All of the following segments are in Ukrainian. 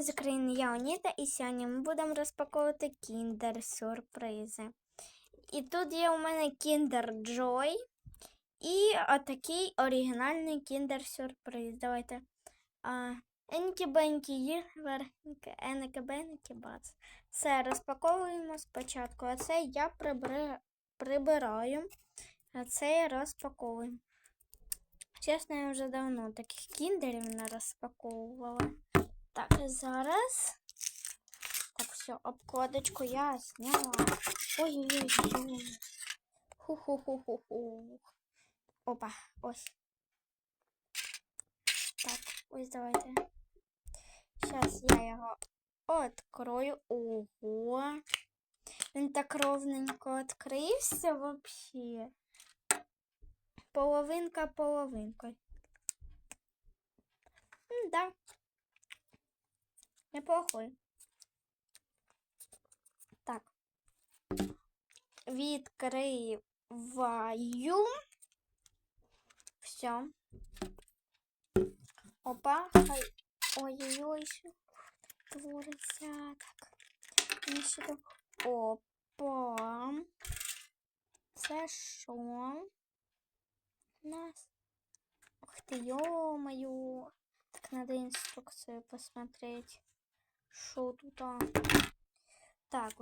вами з України я Оніта, і сьогодні ми будемо розпаковувати кіндер сюрпризи. І тут є у мене кіндер Joy і отакий оригінальний кіндер сюрприз. Давайте. А, Енькі бенькі беники бац. Все, розпаковуємо спочатку. А це я прибри... прибираю, а це я розпаковую. Чесно, я вже давно таких кіндерів не розпаковувала. Так, зараз. Так, все, обкладочку я зняла. Ой-ой-ой. Ху-ху-ху-ху-ху. Опа, ось. Так, ось давайте. Зараз я його открою. Ого. Він так ровненько відкрився вообще. Половинка половинкою. Да. Неплохой. Так. Відкриваю. Все. Опа. Хай. Ой-ой-ой, що твориться. Так. Мені ще тут. Опа. Це що? У нас. Ух ты, ё-моё. Так, надо инструкцию посмотреть. Что тут? Так,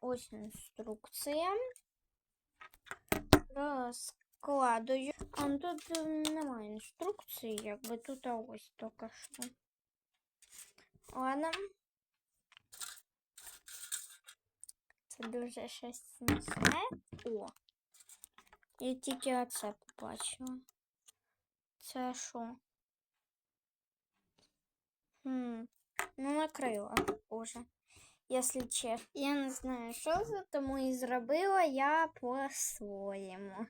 ось інструкція. Розкладую. А ну, тут е, немає інструкції, якби тут ось тільки що. Ладно. Це дуже щось смішне. О. Я тільки оце побачила. Це що? Хм. Ну, накрила уже. Якщо чесно. Я не знаю, що це, тому і зробила я по-своєму.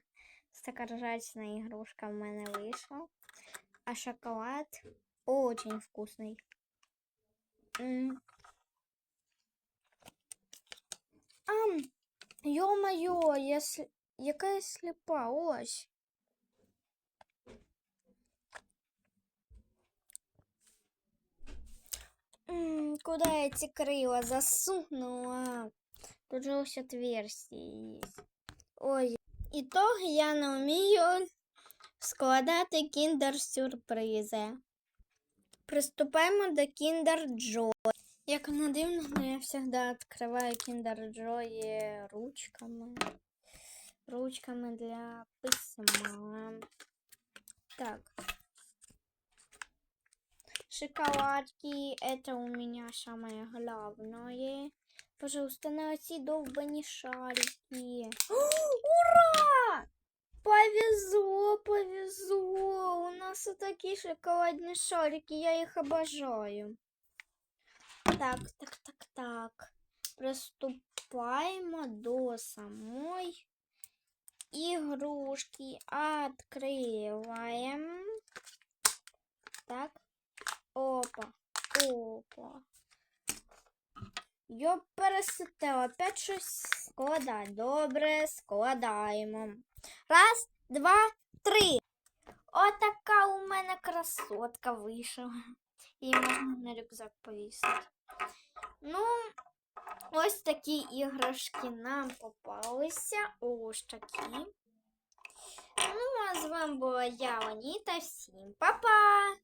Така ржачна ігрушка в мене вийшла. А шоколад очень вкусний. Ам, ё-моё, если... Яка я сліпа, ось. М, Куда эти крила засунула? Тут же ось отверстие есть. Ой, ітог я не вмію складати кіндер-сюрпризи. Приступаємо до кіндер Joy. Як не дивно, но я завжди відкриваю кіндер Joy ручками. Ручками для письма. Так. Шоколадки, это у меня самое главное. Пожалуйста, эти долбани шарики. Ура! Повезло, повезло. У нас вот такие шоколадные шарики, я их обожаю. Так, так, так, так. Приступаємо до самой игрушки. Открываем. Так. Опа. Йо пересете, опять щось складати. Добре, складаємо. Раз, два, три. Отака у мене красотка вийшла. Її можна на рюкзак повісити. Ну, ось такі іграшки нам попалися. Ось такі. Ну, а з вами була я, Оніта. Всім па-па!